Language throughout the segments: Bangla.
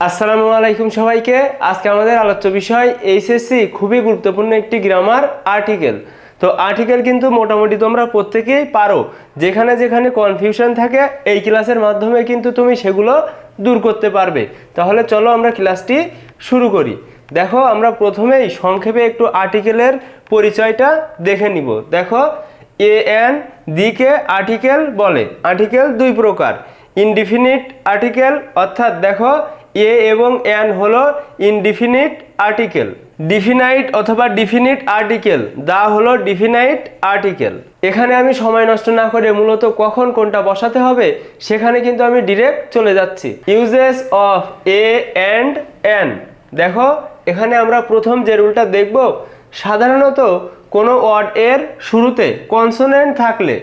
আসসালামু আলাইকুম সবাইকে। আজকে আমাদের আলোচ্য বিষয় এইচএসসি খুবই গুরুত্বপূর্ণ একটি গ্রামার আর্টিকেল তো আর্টিকেল কিন্তু মোটামুটি তোমরা প্রত্যেকেই পারো। যেখানে যেখানে কনফিউশন থাকে, এই ক্লাসের মাধ্যমে কিন্তু তুমি সেগুলো দূর করতে পারবে। তাহলে চলো আমরা ক্লাসটি শুরু করি। দেখো, আমরা প্রথমেই সংক্ষেপে একটু আর্টিকেলের পরিচয়টা দেখে নিব। দেখো এ এন দিকে আর্টিকেল বলে। আর্টিকেল দুই প্রকার। ইনডিফিনিট আর্টিকেল অর্থাৎ দেখো এ এবং এন হলো ইনডিফিনিট আর্টিকেল ডিফিনাইট অথবা ডিফিনিট আর্টিকেল দা হলো ডিফিনাইট আর্টিকেল এখানে আমি সময় নষ্ট না করে মূলত কখন কোনটা বসাতে হবে, সেখানে কিন্তু আমি ডিরেক্ট চলে যাচ্ছি। Uses of a and an দেখো, এখানে আমরা প্রথম যে রুলটা দেখব, সাধারণত কোনো ওয়ার্ড এর শুরুতে কনসোনেন্ট থাকলে,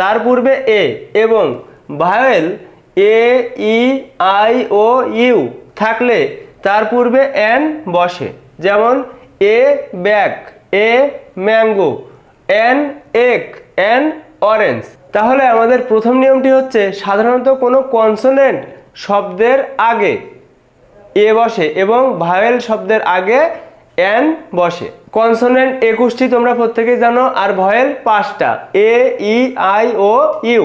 তার পূর্বে এ এবং vowel A E I O U থাকলে তার পূর্বে অ্যান বসে, যেমন a bag, a mango an এক এন অরেঞ্জ। তাহলে আমাদের প্রথম নিয়মটি হচ্ছে সাধারণত কোনো কনসোনেন্ট শব্দের আগে এ বসে এবং ভাওয়েল শব্দের আগে অ্যান বসে। কনসোনেন্ট একুশটি তোমরা প্রত্যেকেই জানো, আর ভয়েল পাঁচটা, এ, ই, আই, ও, ইউ।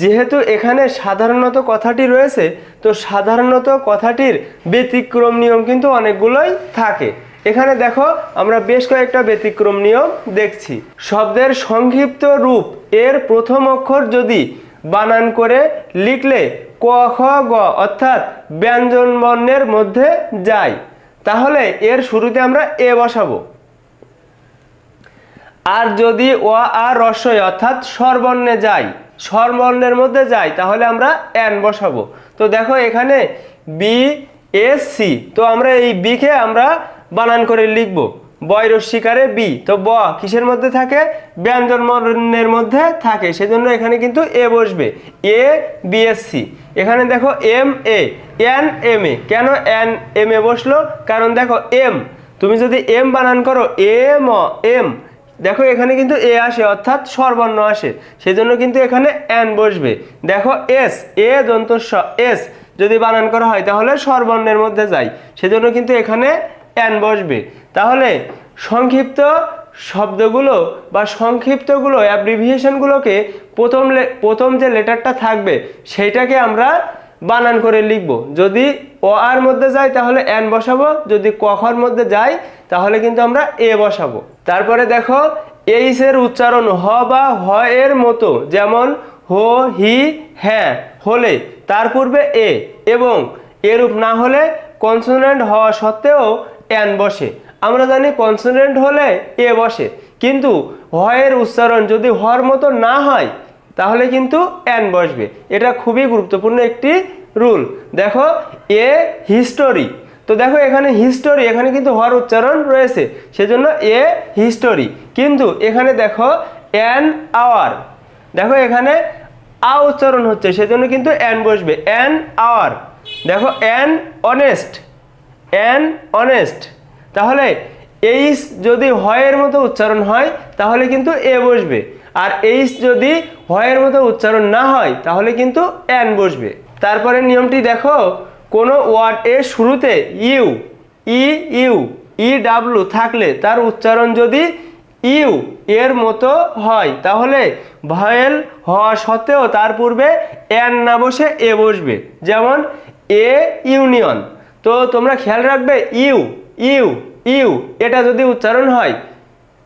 যেহেতু এখানে সাধারণত কথাটি রয়েছে, তো সাধারণত কথাটির ব্যতিক্রম নিয়ম কিন্তু অনেকগুলোই থাকে। এখানে দেখো, আমরা বেশ কয়েকটা ব্যতিক্রম নিয়ম দেখছি। শব্দের সংক্ষিপ্ত রূপ এর প্রথম অক্ষর যদি বানান করে লিখলে ক, খ, গ অর্থাৎ ব্যঞ্জন বর্ণের মধ্যে যায়, তাহলে এর শুরুতে আমরা এ বসাবো। আর যদি অ আর রস্বই অর্থাৎ স্বরবর্ণে যাই স্বরবর্ণের মধ্যে যাই, তাহলে আমরা এন বসাবো। তো দেখো এখানে বি এস সি তো আমরা এই বিকে আমরা বানান করে লিখব। বয় রস্বীকারে বি তো ব কিসের মধ্যে থাকে? ব্যঞ্জন বর্ণের মধ্যে থাকে, সেজন্য এখানে কিন্তু এ বসবে। এ বিএসসি এখানে দেখো M A an M A কেন এন এম এ বসল? কারণ দেখো এম তুমি যদি এম বানান করো এম এম দেখো এখানে কিন্তু এ আসে, অর্থাৎ স্বরবর্ণ আসে। সেজন্য কিন্তু এখানে এন বসবে। দেখো এস, এ দন্তস্ব এস যদি বানান করা হয়, তাহলে স্বরবর্ণের মধ্যে যায় সেজন্য কিন্তু এখানে এন বসবে। তাহলে সংক্ষিপ্ত শব্দগুলো বা সংক্ষিপ্তগুলো অ্যাব্রিভিয়েশনগুলোকে প্রথম প্রথম যে লেটারটা থাকবে, সেইটাকে আমরা বানান করে লিখব। যদি অ আর মধ্যে যায়, তাহলে এন বসাবো। যদি কখর মধ্যে যায়, তাহলে কিন্তু আমরা এ বসাবো। তারপরে দেখো এইস এর উচ্চারণ হ বা হ এর মতো, যেমন হো, হি হ্যাঁ হলে, তার পূর্বে এ, এবং এরূপ না হলে কনসোনেন্ট হওয়া সত্ত্বেও এন বসে। আমরা জানি কনসোনেন্ট হলে এ বসে। কিন্তু হয়ের উচ্চারণ যদি হর মতো না হয় তাহলে কিন্তু এন বসবে। এটা খুবই গুরুত্বপূর্ণ একটি রুল। দেখো, এ হিস্টোরি। তো দেখো, এখানে হিস্টোরি, এখানে কিন্তু হর উচ্চারণ রয়েছে। সেজন্য এ হিস্টোরি। কিন্তু এখানে দেখো এন আওয়ার দেখো, এখানে আ উচ্চারণ হচ্ছে, সেজন্য কিন্তু এন বসবে। এন আওয়ার দেখো এন অনেস্ট অ্যান অনেস্ট তাহলে এইস যদি হয়ের মতো উচ্চারণ হয়, তাহলে কিন্তু এ বসবে। আর এইস যদি হয়ের মতো উচ্চারণ না হয়, তাহলে কিন্তু অ্যান বসবে। তারপরে নিয়মটি দেখো, কোনো ওয়ার্ড এর শুরুতে U, E U, E, W থাকলে তার উচ্চারণ যদি ইউ এর মতো হয়, তাহলে ভয়েল হওয়া সত্ত্বেও তার পূর্বে এন না বসে এ বসবে। যেমন, এ ইউনিয়ন। তো তোমরা খেয়াল রাখবে, ইউ ইউ ইউ, এটা যদি উচ্চারণ হয়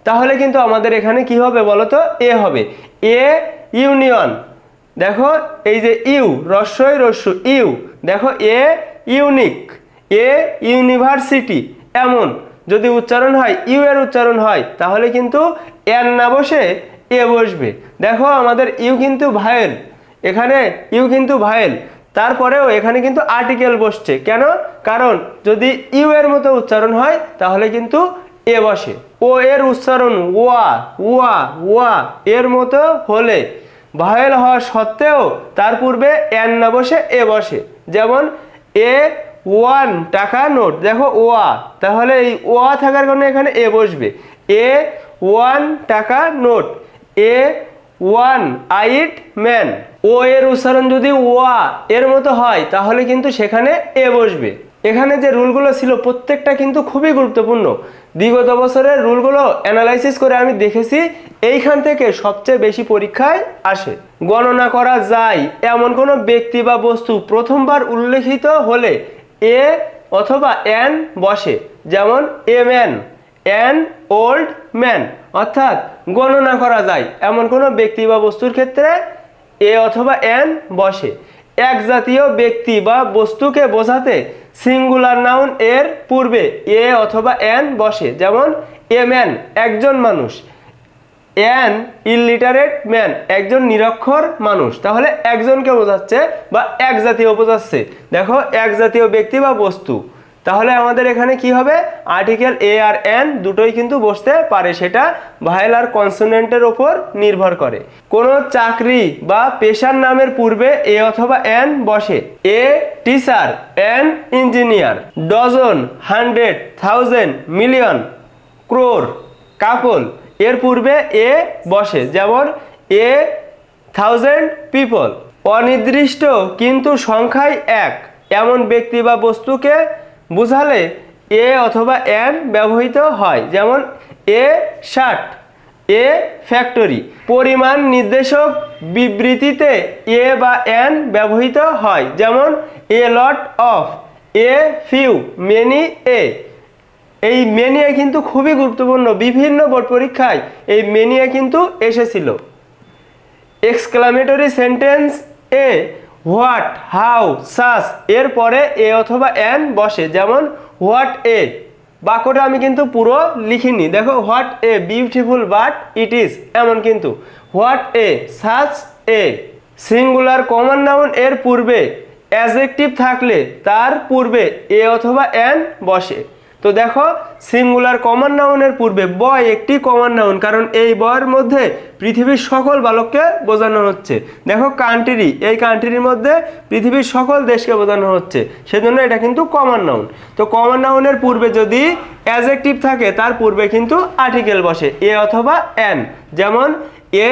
তাহলে কিন্তু আমাদের এখানে কি হবে বলো তো এ হবে। A, union. দেখো, এই যে ইউ, রস্যই রস্যু, ইউ। দেখো, এ, ইউনিক। এ, ইউনিভার্সিটি। এমন। যদি উচ্চারণ হয়, ইউ এর উচ্চারণ হয়, তাহলে কিন্তু এন না বসে এ বসবে। দেখো, আমাদের ইউ কিন্তু ভায়েল। এখানে ইউ কিন্তু ভায়েল। তারপরেও এখানে কিন্তু আর্টিকেল বসছে। কেন? কারণ যদি ইউ এর মতো উচ্চারণ হয়, তাহলে কিন্তু এ বসে। ও এর উচ্চারণ ওয়া ওয়া ওয়া এর মতো হলে। ভায়েল হওয়া সত্ত্বেও তার পূর্বে এন না বসে এ বসে। যেমন এ ওয়ান টাকা নোট। দেখো ওয়া, তাহলে এই ওয়া থাকার কারণে এখানে এ বসবে। এ ওয়ান টাকা note. A one eyed man. O এর উচ্চারণ যদি ওয়া এর মতো হয়, তাহলে কিন্তু সেখানে এ বসবে। এখানে যে রুলগুলো ছিল প্রত্যেকটা কিন্তু খুবই গুরুত্বপূর্ণ। বিগত বছরের রুলগুলো অ্যানালাইসিস করে আমি দেখেছি, এইখান থেকে সবচেয়ে বেশি পরীক্ষায় আসে। গণনা করা যায়, এমন কোনো ব্যক্তি বা বস্তু প্রথমবার উল্লেখিত হলে এ অথবা এন বসে। যেমন a man an old man, অর্থাৎ গণনা করা যায়। এমন কোনো ব্যক্তি বা বস্তুর ক্ষেত্রে এ অথবা এন বসে। এক জাতীয় ব্যক্তি বা বস্তুকে বোঝাতে সিঙ্গুলার নাউন এর পূর্বে এ অথবা এন বসে। যেমন, এ ম্যান, একজন মানুষ। অ্যান ইলিটারেট ম্যান, একজন নিরক্ষর মানুষ। তাহলে একজনকে বোঝাচ্ছে বা এক জাতীয় বোঝাচ্ছে। দেখো এক জাতীয় ব্যক্তি বা বস্তু। তাহলে আমাদের এখানে কি হবে? আর্টিকেল এ আর এন দুটোই কিন্তু বসতে পারে, সেটা ভাইল আর কনসোনেন্টের ওপর নির্ভর করে। কোনো চাকরি বা পেশার নামের পূর্বে এ অথবা এন বসে। A teacher an engineer dozen hundred thousand million crore couple এর পূর্বে এ বসে, যেমন এ থাউজেন্ড পিপল অনির্দিষ্ট কিন্তু সংখ্যায় এক। এমন ব্যক্তি বা বস্তুকে বুঝালে এ অথবা এন ব্যবহৃত হয়। যেমন এ শার্ট এ ফ্যাক্টরি। পরিমাণ নির্দেশক বিবৃতিতে এ বা এন ব্যবহৃত হয়। যেমন a lot of, a few, many a. এই মেনিয়া কিন্তু খুবই গুরুত্বপূর্ণ। বিভিন্ন বোর্ড পরীক্ষায় এই মেনিয়া কিন্তু এসেছিল। Exclamatory sentence a what, how, such এর পরে এ অথবা এন বসে। যেমন, হোয়াট এ। বাক্যটা আমি কিন্তু পুরো লিখিনি। দেখো, what a, beautiful but it is, এমন কিন্তু। What a such a. Singular common noun এর পূর্বে অ্যাজেক্টিভ থাকলে তার পূর্বে এ অথবা এন বসে। তো দেখো সিঙ্গুলার কমন নাউনের পূর্বে বয় একটি কমন নাউন কারণ এই বয়ের মধ্যে পৃথিবীর সকল বালককে বোঝানো হচ্ছে। দেখো কান্ট্রি এই কান্ট্রির মধ্যে পৃথিবীর সকল দেশকে বোঝানো হচ্ছে। সেজন্য এটা কিন্তু কমন নাউন তো কমন নাউনের পূর্বে যদি অ্যাজেক্টিভ থাকে, তার পূর্বে কিন্তু আর্টিকেল বসে, এ অথবা এন যেমন, a,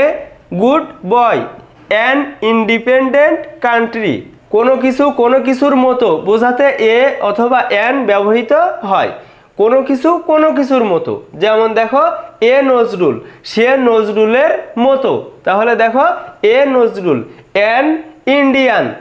good boy an independent country কোনো কিছু কোনো কিছুর মতো বোঝাতে এ অথবা এন ব্যবহৃত হয়। কোনো কিছু কোনো কিছুর মতো। যেমন দেখো, এ নজরুল, সে নজরুলের মতো। তাহলে দেখো, এ নজরুল, এন ইন্ডিয়ান,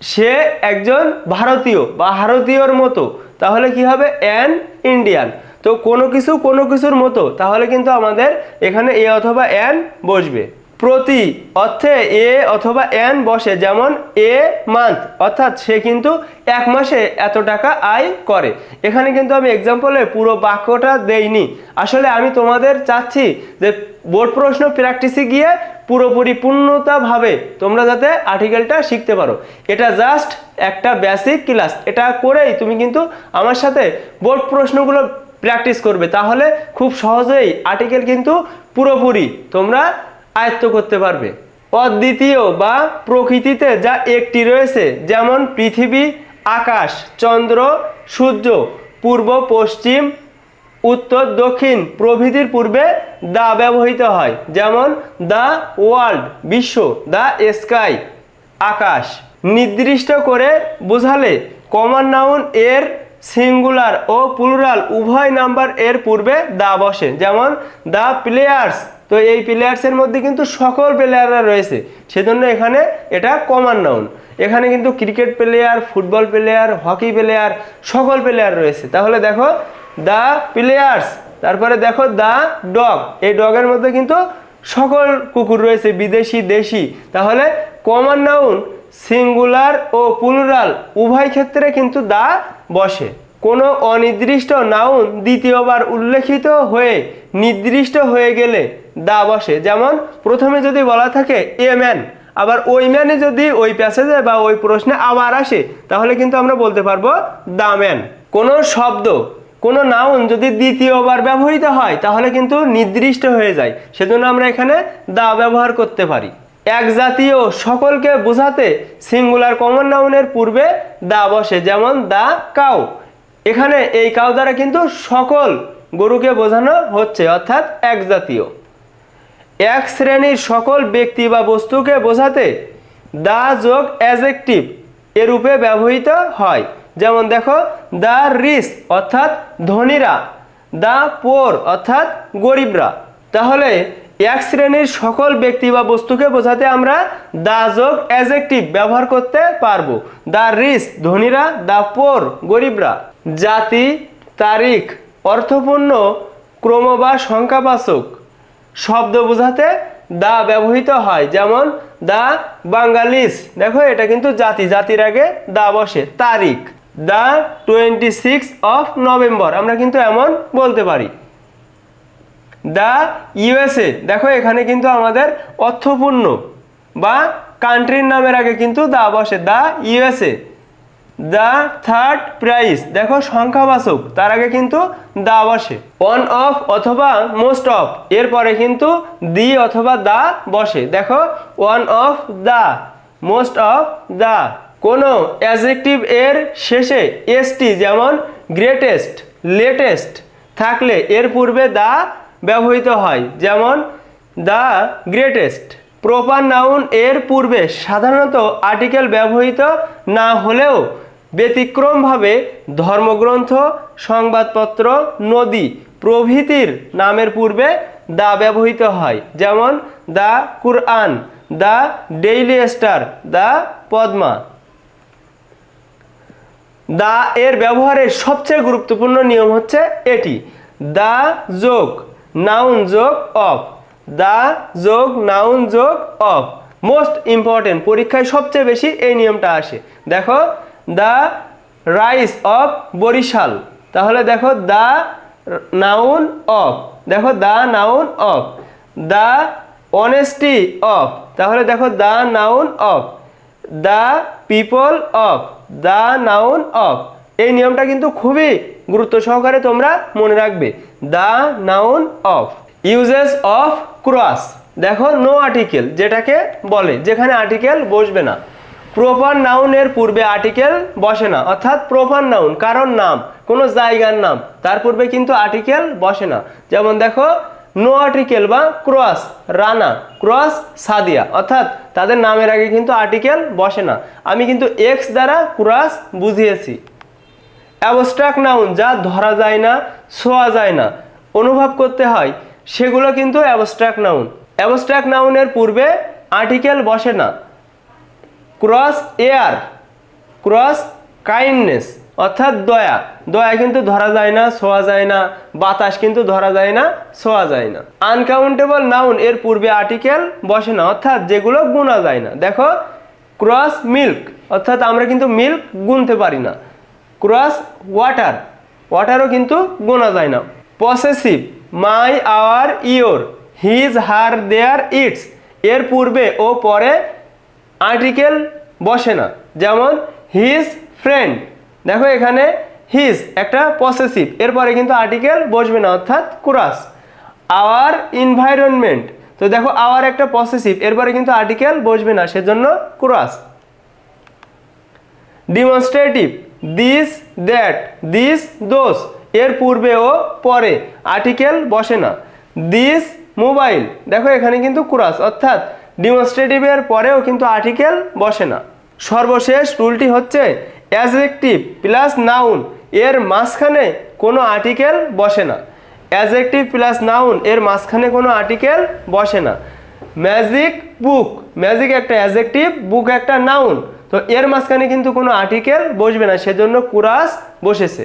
সে একজন ভারতীয় বা ভারতীয়র মতো। তাহলে কি হবে? An Indian. তো কোনো কিছু কোনো কিছুর মতো। তাহলে কিন্তু আমাদের এখানে এ অথবা এন বসবে। প্রতি অর্থে এ অথবা এন বসে, যেমন এ মান্থ, অর্থাৎ সে কিন্তু এক মাসে এত টাকা আয় করে। এখানে কিন্তু আমি এক্সাম্পলে পুরো বাক্যটা দেইনি। আসলে আমি তোমাদের চাচ্ছি যে বোর্ড প্রশ্ন প্র্যাকটিসে গিয়ে পুরোপুরি পূর্ণতাভাবে তোমরা যাতে আর্টিকেলটা শিখতে পারো। এটা জাস্ট একটা বেসিক ক্লাস এটা করেই তুমি কিন্তু আমার সাথে বোর্ড প্রশ্নগুলো প্র্যাকটিস করবে। তাহলে খুব সহজেই আর্টিকেল কিন্তু পুরোপুরি তোমরা আয়ত্ত করতে পারবে। অদ্বিতীয় বা প্রকৃতিতে যা একটি রয়েছে, যেমন পৃথিবী, আকাশ, চন্দ্র, সূর্য, পূর্ব, পশ্চিম, উত্তর, দক্ষিণ প্রভৃতির পূর্বে দা ব্যবহৃত হয়, যেমন দ্য ওয়ার্ল্ড, বিশ্ব দ্য স্কাই, আকাশ। নির্দিষ্ট করে বোঝালে কমন নাউন এর সিঙ্গুলার ও প্লুরাল উভয় নাম্বার এর পূর্বে দা বসে, যেমন দ্য প্লেয়ার্স। তো এই প্লেয়ার্সের মধ্যে কিন্তু সকল প্লেয়াররা রয়েছে। সেজন্য এখানে এটা কমন নাউন এখানে কিন্তু cricket player football player hockey player সকল প্লেয়ার রয়েছে। তাহলে দেখো দ্য প্লেয়ার্স তারপরে দেখো দ্য ডগ এই ডগের মধ্যে কিন্তু সকল কুকুর রয়েছে, বিদেশি, দেশি। তাহলে কমন নাউন সিঙ্গুলার ও প্লুরাল উভয় ক্ষেত্রে কিন্তু দা বসে। কোনো অনির্দিষ্ট নাউন দ্বিতীয়বার উল্লেখিত হয়ে নির্দিষ্ট হয়ে গেলে দা বসে। যেমন, প্রথমে যদি বলা থাকে, এ ম্যান আবার ওই ম্যানে যদি ওই প্যাসেজে বা ওই প্রশ্নে আবার আসে, তাহলে কিন্তু আমরা বলতে পারব দা ম্যান। কোনো শব্দ, কোনো নাউন যদি দ্বিতীয়বার ব্যবহৃত হয়, তাহলে কিন্তু নির্দিষ্ট হয়ে যায়। সেজন্য আমরা এখানে দা ব্যবহার করতে পারি। এক জাতীয় সকলকে বোঝাতে সিঙ্গুলার কমন নাউনের পূর্বে দা বসে, যেমন দা কাউ এখানে এই কাউ দ্বারা কিন্তু সকল গরুকে বোঝানো হচ্ছে, অর্থাৎ এক জাতীয়। এক শ্রেণির সকল ব্যক্তি বা বস্তুকে বোঝাতে দা যোগ অ্যাজেক্টিভ এ রূপে ব্যবহৃত হয়। যেমন দেখো দ্য রিস, অর্থাৎ ধনীরা দ্য পোর, অর্থাৎ গরিবরা। তাহলে এক শ্রেণির সকল ব্যক্তি বা বস্তুকে বোঝাতে আমরা দা যোগ অ্যাজেক্টিভ ব্যবহার করতে পারব। দ্য রিস, ধনীরা, দা পোর, গরিবরা। জাতি, তারিখ, অর্থপূর্ণ ক্রম বা সংখ্যাবাচক শব্দ বোঝাতে দা ব্যবহৃত হয়। যেমন, দা বাঙ্গালিস দেখো, এটা কিন্তু জাতি। জাতির আগে দা বসে। তারিখ, the twenty six of November. আমরা কিন্তু এমন বলতে পারি। The USA. দেখো, এখানে কিন্তু আমাদের অর্থপূর্ণ বা কান্ট্রির নামের আগে কিন্তু দা বসে। The USA. The third price দেখো সংখ্যাবাচক তার আগে কিন্তু দা বসে। অন অফ অথবা মোস্ট অফ, এরপরে কিন্তু দি অথবা দা বসে। দেখো, one of the, most of the. কোনো অ্যাজেক্টিভ এর শেষে এসটি যেমন গ্রেটেস্ট, লেটেস্ট থাকলে এর পূর্বে দা ব্যবহৃত হয়। যেমন দ্য গ্রেটেস্ট, প্রপার নাউন এর পূর্বে সাধারণত আর্টিকেল ব্যবহৃত না হলেও ব্যতিক্রমভাবে ধর্মগ্রন্থ, সংবাদপত্র, নদী প্রভৃতির নামের পূর্বে দা ব্যবহৃত হয়। যেমন the Quran the Daily Star the Padma. The এর ব্যবহারের সবচেয়ে গুরুত্বপূর্ণ নিয়ম হচ্ছে এটি। দা যোগ, নাউন যোগ অফ। দা যোগ, নাউন যোগ অফ। মোস্ট ইম্পর্টেন্ট, পরীক্ষায় সবচেয়ে বেশি এই নিয়মটা আসে। দেখো দ্য রাইস অফ বরিশাল। তাহলে দেখো দ্য নাউন অফ। দেখো the noun of. The honesty of. তাহলে দেখো the noun of. The people of. The noun of. এই নিয়মটা কিন্তু খুবই গুরুত্ব সহকারে তোমরা মনে রাখবে। The noun of. Uses of cross. দেখো নো আর্টিকেল যেটাকে বলে, যেখানে আর্টিকেল বসবে না। প্রপার নাউনের পূর্বে আর্টিকেল বসে না। অর্থাৎ প্রপার নাউন, কারণ নাম, কোনো জায়গার নাম, তার পূর্বে কিন্তু আর্টিকেল বসে না। যেমন দেখো, নো আর্টিকেল বা ক্রস, রানা, ক্রস সাদিয়া, অর্থাৎ তাদের নামের আগে কিন্তু আর্টিকেল বসে না। আমি কিন্তু এক্স দ্বারা ক্রস বুঝিয়েছি। অ্যাবস্ট্রাক্ট নাউন, যা ধরা যায় না, ছোঁয়া যায় না, অনুভব করতে হয়, সেগুলো কিন্তু অ্যাবস্ট্রাক্ট নাউন। অ্যাবস্ট্রাক্ট নাউনের পূর্বে আর্টিকেল বসে না। ক্রস এয়ার, ক্রস কাইন্ডনেস, অর্থাৎ দয়া। দয়া কিন্তু ধরা যায় না, ছোঁয়া যায় না, বাতাস কিন্তু ধরা যায় না, ছোঁয়া যায় না। আনকাউন্টেবল নাউন এর পূর্বে আর্টিকেল বসে না, অর্থাৎ যেগুলো গুণা যায় না। দেখো, ক্রস মিল্ক, অর্থাৎ আমরা কিন্তু মিল্ক গুনতে পারি না। ক্রস ওয়াটার, ওয়াটারও কিন্তু গোনা যায় না। Possessive my our your his her their its এর পূর্বে ও পরে আর্টিকেল বসে না। যেমন হিজ ফ্রেন্ড দেখো এখানে হিজ একটা পসেসিভ এরপরে কিন্তু আর্টিকেল বসবে না, অর্থাৎ কুরাস। আওয়ার এনভায়রনমেন্ট তো দেখো আওয়ার একটা পসেসিভ এরপরে কিন্তু আর্টিকেল বসবে না, সেজন্য কুরাস। Demonstrative this that this those এর পূর্বে ও পরে। আর্টিকেল বসে না। দিস মোবাইল দেখো এখানে কিন্তু কুরাস। অর্থাৎ ডিমনস্ট্রেটিভের পরেও কিন্তু আর্টিকেল বসে না। সর্বশেষ রুলটি হচ্ছে অ্যাজেক্টিভ প্লাস নাউন এর মাঝখানে কোনো আর্টিকেল বসে না। অ্যাজেক্টিভ প্লাস নাউন এর মাঝখানে কোনো আর্টিকেল বসে না। ম্যাজিক বুক ম্যাজিক একটা অ্যাজেক্টিভ বুক একটা নাউন তো এর মাঝখানে কিন্তু কোনো আর্টিকেল বসবে না, সেজন্য কুরাস বসেছে।